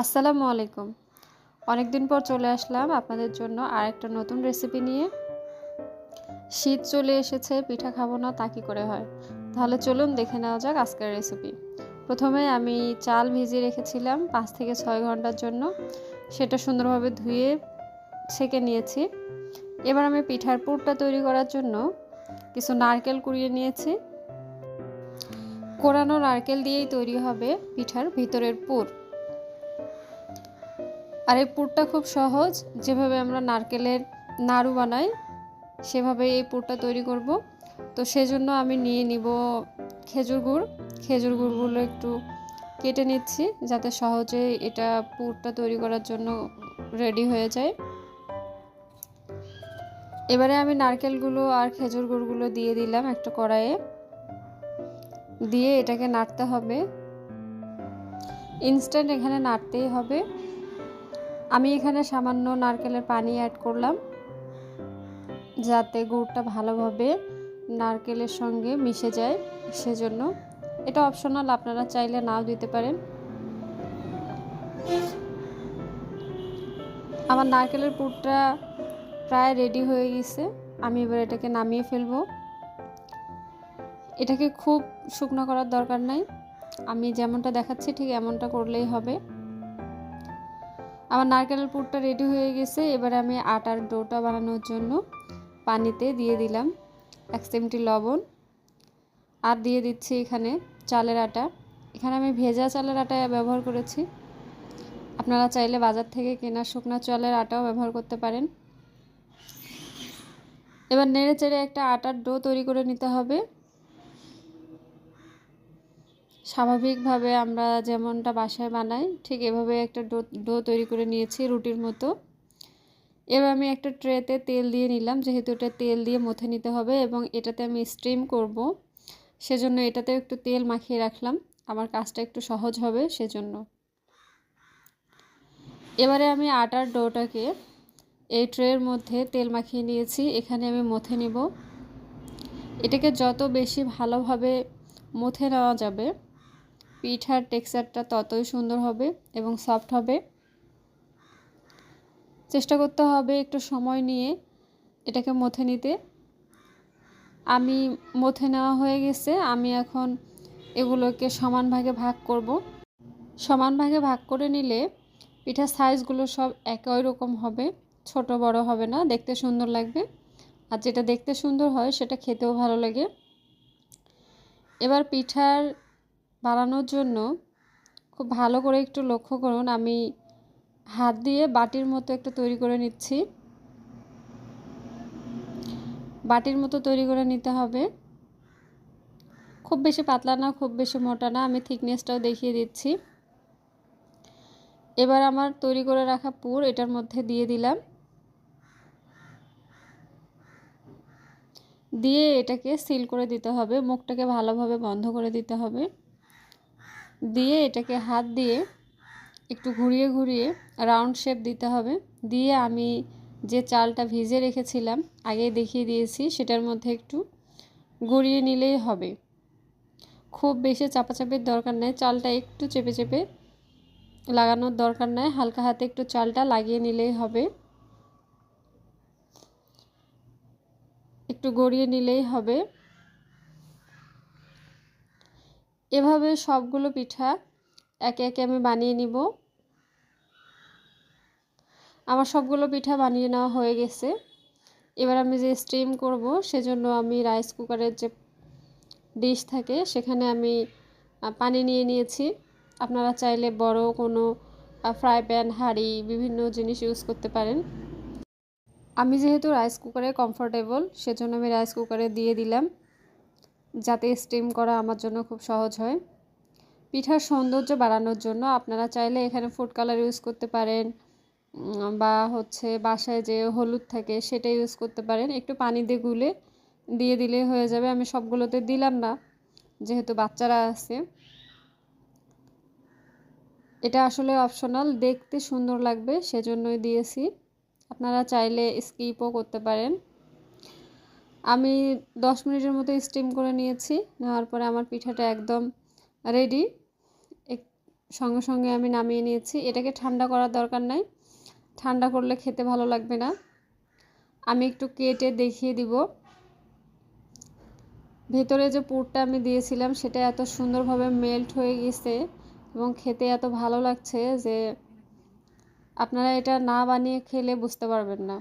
আসসালামু আলাইকুম। অনেক দিন পর চলে আসলাম আপনাদের জন্য আর একটা নতুন রেসিপি নিয়ে। শীত চলে এসেছে, পিঠা খাব না, তা কী করে হয়? তাহলে চলুন দেখে নেওয়া যাক আজকের রেসিপি প্রথমে আমি চাল ভিজিয়ে রেখেছিলাম পাঁচ থেকে ছয় ঘণ্টার জন্য। সেটা সুন্দরভাবে ধুয়ে ছেঁকে নিয়েছি। এবার আমি পিঠার পুরটা তৈরি করার জন্য কিছু নারকেল কুড়িয়ে নিয়েছি। কোরানো নারকেল দিয়েই তৈরি হবে পিঠার ভিতরের পুর। আর এই পুরটা খুব সহজ। যেভাবে আমরা নারকেলের নাড়ু বানাই সেভাবে এই পুরটা তৈরি করব। তো সেজন্য আমি নিয়ে নিব খেজুর গুড়। খেজুর গুড়গুলো একটু কেটে নিচ্ছি, যাতে সহজে এটা পুরটা তৈরি করার জন্য রেডি হয়ে যায়। এবারে আমি নারকেলগুলো আর খেজুর গুড়গুলো দিয়ে দিলাম একটা কড়াইয়ে। দিয়ে এটাকে নাড়তে হবে। ইনস্ট্যান্ট এখানে নাড়তেই হবে। আমি এখানে সামান্য নারকেলের পানি অ্যাড করলাম, যাতে গুড়টা ভালোভাবে নারকেলের সঙ্গে মিশে যায় সেজন্য। এটা অপশনাল আপনারা চাইলে নাও দিতে পারেন। আমার নারকেলের পুরটা প্রায় রেডি হয়ে গেছে। আমি এবার এটাকে নামিয়ে ফেলব। এটাকে খুব শুকনো করার দরকার নাই। আমি যেমনটা দেখাচ্ছি, ঠিক এমনটা করলেই হবে। আমার নারকেলের পুরটা রেডি হয়ে গেছে। এবারে আমি আটার ডোটা বানানোর জন্য পানিতে দিয়ে দিলাম এক চিমটি লবণ। আর দিয়ে দিচ্ছি এখানে চালের আটা। এখানে আমি ভেজা চালের আটা ব্যবহার করেছি। আপনারা চাইলে বাজার থেকে কেনা শুকনা চালের আটাও ব্যবহার করতে পারেন। এবার নেড়ে চেড়ে একটা আটার ডো তৈরি করে নিতে হবে। স্বাভাবিকভাবে আমরা যেমনটা বাসায় বানাই, ঠিক এভাবে একটা ডো ডো তৈরি করে নিয়েছি রুটির মতো। এবার আমি একটা ট্রেতে তেল দিয়ে নিলাম, যেহেতু এটা তেল দিয়ে মথে নিতে হবে এবং এটাতে আমি স্টিম করব, সেজন্য এটাতে একটু তেল মাখিয়ে রাখলাম। আমার কাজটা একটু সহজ হবে সেজন্য। এবারে আমি আটার ডোটাকে এই ট্রের মধ্যে তেল মাখিয়ে নিয়েছি, এখানে আমি মথে নিব। এটাকে যত বেশি ভালোভাবে মথে নেওয়া যাবে পিঠার টেক্সচারটা ততই সুন্দর হবে এবং সফট হবে। চেষ্টা করতে হবে একটু সময় নিয়ে এটাকে মথে নিতে। আমি মথে নেওয়া হয়ে গেছে, আমি এখন এগুলোকে সমান ভাগে ভাগ করব। সমান ভাগে ভাগ করে নিলে পিঠার সাইজগুলো সব একই রকম হবে, ছোট বড় হবে না, দেখতে সুন্দর লাগবে। আর যেটা দেখতে সুন্দর হয়, সেটা খেতেও ভালো লাগে। এবার পিঠার বানানোর জন্য খুব ভালো করে একটু লক্ষ্য করুন, আমি হাত দিয়ে বাটির মতো একটা তৈরি করে নিচ্ছি। বাটির মতো তৈরি করে নিতে হবে। খুব বেশি পাতলা না, খুব বেশি মোটা না, আমি থিকনেসটাও দেখিয়ে দিচ্ছি। এবার আমার তৈরি করে রাখা পুর এটার মধ্যে দিয়ে দিলাম। দিয়ে এটাকে সিল করে দিতে হবে, মুখটাকে ভালোভাবে বন্ধ করে দিতে হবে। দিয়ে এটাকে হাত দিয়ে একটু ঘুরিয়ে ঘুরিয়ে রাউন্ড শেপ দিতে হবে। দিয়ে আমি যে চালটা ভিজে রেখেছিলাম আগে দেখিয়ে দিয়েছি, সেটার মধ্যে একটু গড়িয়ে নিলেই হবে। খুব বেশি চাপাচাপির দরকার নেই, চালটা একটু চেপে চেপে লাগানোর দরকার নেই, হালকা হাতে একটু চালটা লাগিয়ে নিলেই হবে। একটু গড়িয়ে নিলেই হবে। এভাবে সবগুলো পিঠা একে একে আমি বানিয়ে নিব। আমার সবগুলো পিঠা বানিয়ে নেওয়া হয়ে গেছে। এবার আমি যে স্টিম করব সেজন্য আমি রাইস কুকারের যে ডিশ থাকে সেখানে আমি পানি নিয়ে নিয়েছি। আপনারা চাইলে বড় কোনো ফ্রাই প্যান হাঁড়ি, বিভিন্ন জিনিস ইউজ করতে পারেন। আমি যেহেতু রাইস কুকারে কমফোর্টেবল সেজন্য আমি রাইস কুকারে দিয়ে দিলাম। যাতে স্টিম করা আমার জন্য খুব সহজ হয়। পিঠার সৌন্দর্য বাড়ানোর জন্য আপনারা চাইলে এখানে ফুড কালার ইউজ করতে পারেন বা হচ্ছে বাসায় যে হলুদ থাকে সেটা ইউজ করতে পারেন। একটু পানি দিয়ে গুলে দিয়ে দিলেই হয়ে যাবে। আমি সবগুলোতে দিলাম না, যেহেতু বাচ্চারা আছে। এটা আসলে অপশনাল দেখতে সুন্দর লাগবে, সেজন্যই দিয়েছি। আপনারা চাইলে স্কিপও করতে পারেন। আমি দশ মিনিটের মতো স্টিম করে নিয়েছি। নেওয়ার পরে আমার পিঠাটা একদম রেডি সঙ্গে সঙ্গে আমি নামিয়ে নিয়েছি। এটাকে ঠান্ডা করার দরকার নাই। ঠান্ডা করলে খেতে ভালো লাগবে না। আমি একটু কেটে দেখিয়ে দিব। ভেতরে যে পুরটা আমি দিয়েছিলাম, সেটা এত সুন্দরভাবে মেল্ট হয়ে গেছে এবং খেতে এত ভালো লাগছে যে আপনারা এটা না বানিয়ে খেলে বুঝতে পারবেন না।